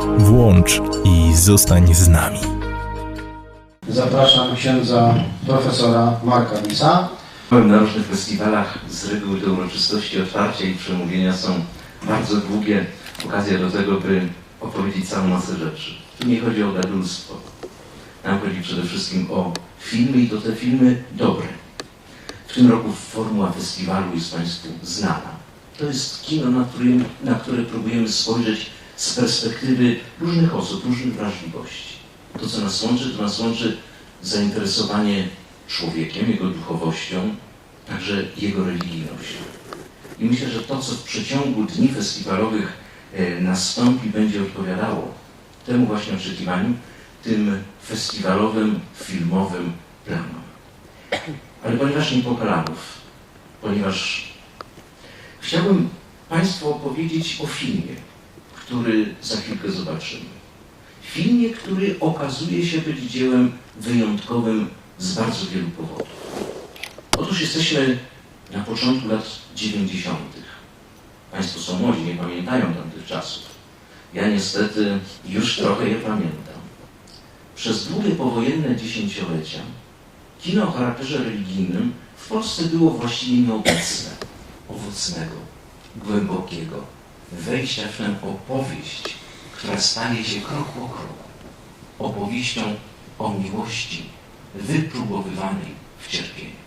Włącz i zostań z nami. Zapraszam księdza profesora Marka. Byłem na różnych festiwalach, z reguły te uroczystości otwarcia i przemówienia są bardzo długie. Okazja do tego, by opowiedzieć całą masę rzeczy. Tu nie chodzi o gadulstwo. Nam chodzi przede wszystkim o filmy i to te filmy dobre. W tym roku formuła festiwalu jest Państwu znana. To jest kino, na, którym, na które próbujemy spojrzeć z perspektywy różnych osób, różnych wrażliwości. To, co nas łączy, to nas łączy zainteresowanie człowiekiem, jego duchowością, także jego religijnością. I myślę, że to, co w przeciągu dni festiwalowych e, nastąpi, będzie odpowiadało temu właśnie oczekiwaniu, tym festiwalowym, filmowym planom. Ale ponieważ nie Pokalanów, ponieważ chciałbym Państwu opowiedzieć o filmie, który za chwilkę zobaczymy. Filmie, który okazuje się być dziełem wyjątkowym z bardzo wielu powodów. Otóż jesteśmy na początku lat 90. Państwo są młodzi, nie pamiętają tamtych czasów. Ja niestety już trochę je pamiętam. Przez długie powojenne dziesięciolecia kino o charakterze religijnym w Polsce było właściwie nieobecne. Owocnego, głębokiego, wejścia w tę opowieść, która stanie się krok po kroku opowieścią o miłości wypróbowywanej w cierpieniu.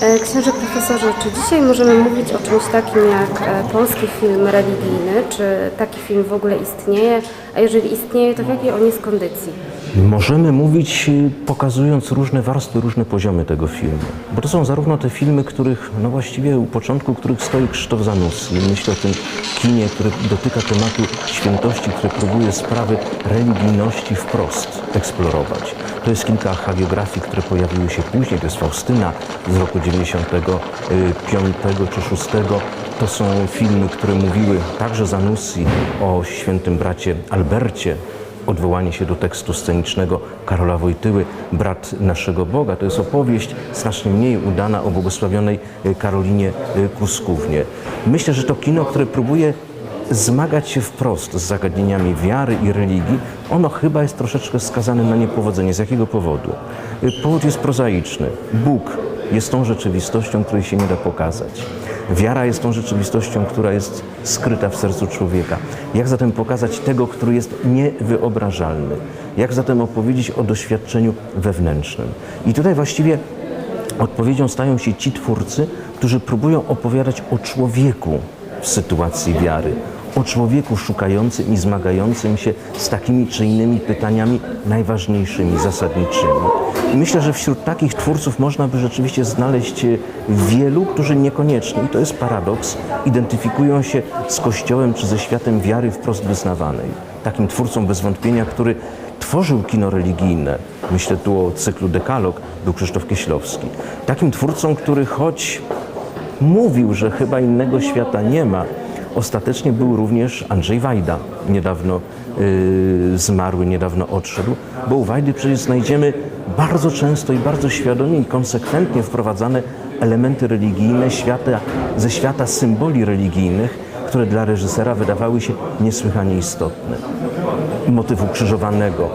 E, Księże profesorze, czy dzisiaj możemy mówić o czymś takim jak e, polski film religijny? Czy taki film w ogóle istnieje? A jeżeli istnieje, to w jakiej on jest kondycji? Możemy mówić, y, pokazując różne warstwy, różne poziomy tego filmu. Bo to są zarówno te filmy, których, no właściwie u początku których stoi Krzysztof Zanussi. Myślę o tym kinie, które dotyka tematu świętości, które próbuje sprawy religijności wprost eksplorować. To jest kilka hagiografii, które pojawiły się później. To jest Faustyna z roku 95 czy 6. To są filmy, które mówiły także Zanussi o świętym bracie Albercie, odwołanie się do tekstu scenicznego Karola Wojtyły, Brat naszego Boga. To jest opowieść znacznie mniej udana o błogosławionej y, Karolinie y, Kuskównie. Myślę, że to kino, które próbuje zmagać się wprost z zagadnieniami wiary i religii, ono chyba jest troszeczkę skazane na niepowodzenie. Z jakiego powodu? Y, Powód jest prozaiczny. Bóg jest tą rzeczywistością, której się nie da pokazać. Wiara jest tą rzeczywistością, która jest skryta w sercu człowieka. Jak zatem pokazać tego, który jest niewyobrażalny? Jak zatem opowiedzieć o doświadczeniu wewnętrznym? I tutaj właściwie odpowiedzią stają się ci twórcy, którzy próbują opowiadać o człowieku w sytuacji wiary, o człowieku szukającym i zmagającym się z takimi czy innymi pytaniami najważniejszymi, zasadniczymi. I myślę, że wśród takich twórców można by rzeczywiście znaleźć e, wielu, którzy niekoniecznie, i to jest paradoks, identyfikują się z Kościołem czy ze światem wiary wprost wyznawanej. Takim twórcą bez wątpienia, który tworzył kino religijne, myślę tu o cyklu Dekalog, był Krzysztof Kieślowski. Takim twórcą, który choć mówił, że chyba innego świata nie ma, ostatecznie był również Andrzej Wajda, niedawno yy, zmarły, niedawno odszedł, bo u Wajdy przecież znajdziemy bardzo często i bardzo świadomie i konsekwentnie wprowadzane elementy religijne świata, ze świata symboli religijnych, które dla reżysera wydawały się niesłychanie istotne motyw ukrzyżowanego,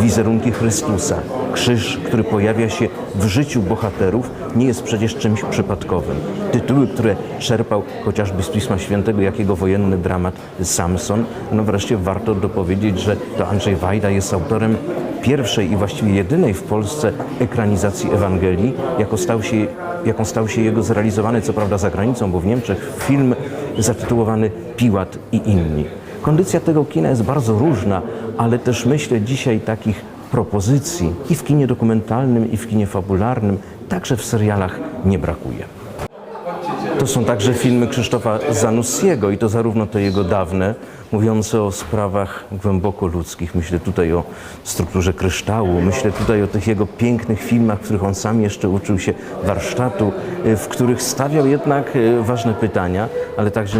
wizerunki Chrystusa. Krzyż, który pojawia się w życiu bohaterów, nie jest przecież czymś przypadkowym. Tytuły, które czerpał chociażby z Pisma Świętego, jakiego wojenny dramat Samson, no wreszcie warto dopowiedzieć, że to Andrzej Wajda jest autorem pierwszej i właściwie jedynej w Polsce ekranizacji Ewangelii, jako stał się, jaką stał się jego zrealizowany, co prawda za granicą, bo w Niemczech, film zatytułowany Piłat i inni. Kondycja tego kina jest bardzo różna, ale też myślę dzisiaj takich propozycji i w kinie dokumentalnym, i w kinie fabularnym, także w serialach nie brakuje. To są także filmy Krzysztofa Zanussiego i to zarówno te jego dawne, mówiące o sprawach głęboko ludzkich. Myślę tutaj o strukturze kryształu, myślę tutaj o tych jego pięknych filmach, w których on sam jeszcze uczył się warsztatu, y, w których stawiał jednak y, ważne pytania, ale także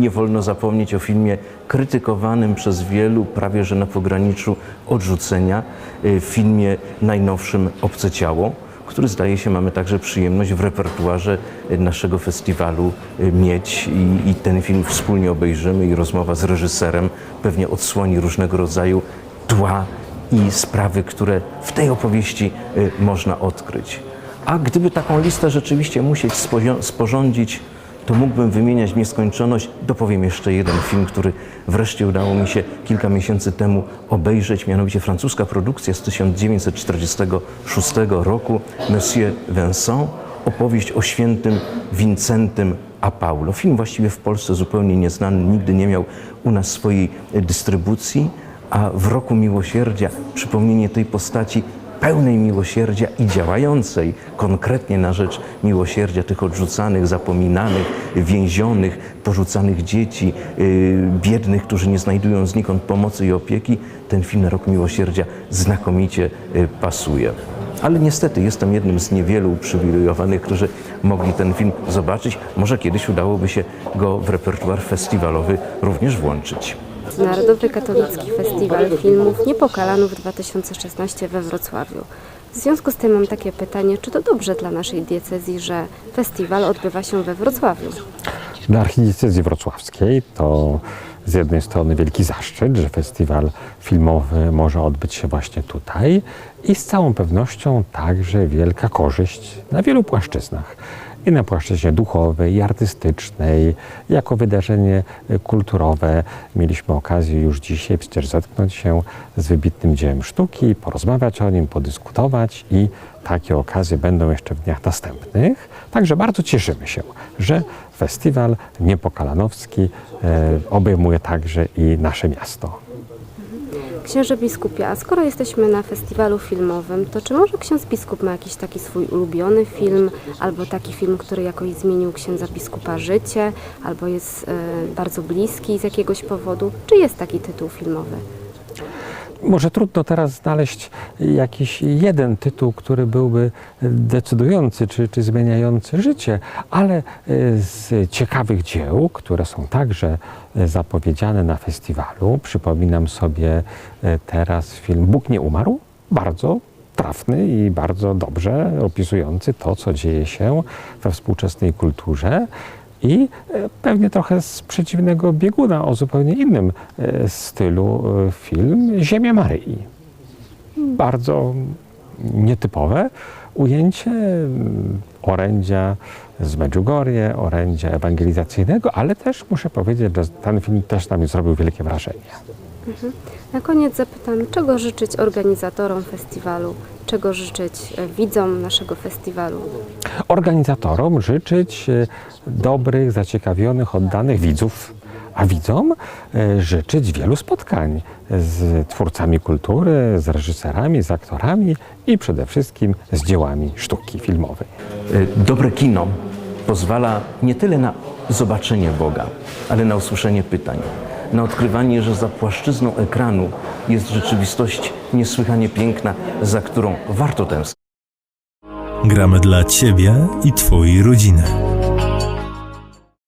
nie wolno zapomnieć o filmie krytykowanym przez wielu, prawie że na pograniczu odrzucenia, y, filmie najnowszym Obce Ciało który zdaje się mamy także przyjemność w repertuarze naszego festiwalu y, mieć i, i ten film wspólnie obejrzymy i rozmowa z reżyserem pewnie odsłoni różnego rodzaju tła i sprawy, które w tej opowieści y, można odkryć. A gdyby taką listę rzeczywiście musieć sporządzić, to mógłbym wymieniać nieskończoność. Dopowiem jeszcze jeden film, który wreszcie udało mi się kilka miesięcy temu obejrzeć, mianowicie francuska produkcja z 1946 roku Monsieur Vincent, opowieść o świętym Wincentym a Paulo. Film właściwie w Polsce zupełnie nieznany, nigdy nie miał u nas swojej dystrybucji, a w roku miłosierdzia przypomnienie tej postaci pełnej miłosierdzia i działającej konkretnie na rzecz miłosierdzia tych odrzucanych, zapominanych, więzionych, porzucanych dzieci, yy, biednych, którzy nie znajdują znikąd pomocy i opieki, ten film Rok Miłosierdzia znakomicie yy, pasuje. Ale niestety jestem jednym z niewielu uprzywilejowanych, którzy mogli ten film zobaczyć. Może kiedyś udałoby się go w repertuar festiwalowy również włączyć. Narodowy Katolicki Festiwal Filmów Niepokalanów 2016 we Wrocławiu. W związku z tym mam takie pytanie, czy to dobrze dla naszej diecezji, że festiwal odbywa się we Wrocławiu? Dla archidiecezji wrocławskiej to z jednej strony wielki zaszczyt, że festiwal filmowy może odbyć się właśnie tutaj i z całą pewnością także wielka korzyść na wielu płaszczyznach. I na płaszczyźnie duchowej, i artystycznej, jako wydarzenie e, kulturowe. Mieliśmy okazję już dzisiaj przecież zetknąć się z wybitnym dziełem sztuki, porozmawiać o nim, podyskutować i takie okazje będą jeszcze w dniach następnych. Także bardzo cieszymy się, że festiwal niepokalanowski e, obejmuje także i nasze miasto. Księże biskupie, a skoro jesteśmy na festiwalu filmowym, to czy może ksiądz biskup ma jakiś taki swój ulubiony film, albo taki film, który jakoś zmienił księdza biskupa życie, albo jest e, bardzo bliski z jakiegoś powodu? Czy jest taki tytuł filmowy? Może trudno teraz znaleźć jakiś jeden tytuł, który byłby decydujący czy, czy zmieniający życie, ale e, z ciekawych dzieł, które są także e, zapowiedziane na festiwalu, przypominam sobie e, teraz film Bóg nie umarł, bardzo trafny i bardzo dobrze opisujący to, co dzieje się we współczesnej kulturze. I e, pewnie trochę z przeciwnego bieguna o zupełnie innym e, stylu e, film Ziemia Maryi. Bardzo nietypowe ujęcie mm, orędzia z Medjugorje, orędzia ewangelizacyjnego, ale też muszę powiedzieć, że ten film też na mnie zrobił wielkie wrażenie. Na koniec zapytam, czego życzyć organizatorom festiwalu, czego życzyć e, widzom naszego festiwalu? organizatorom życzyć e, dobrych, zaciekawionych, oddanych widzów, a widzom e, życzyć wielu spotkań z twórcami kultury, z reżyserami, z aktorami i przede wszystkim z dziełami sztuki filmowej. Dobre kino pozwala nie tyle na zobaczenie Boga, ale na usłyszenie pytań, na odkrywanie, że za płaszczyzną ekranu jest rzeczywistość niesłychanie piękna, za którą warto tęsknić. Gramy dla Ciebie i Twojej rodziny.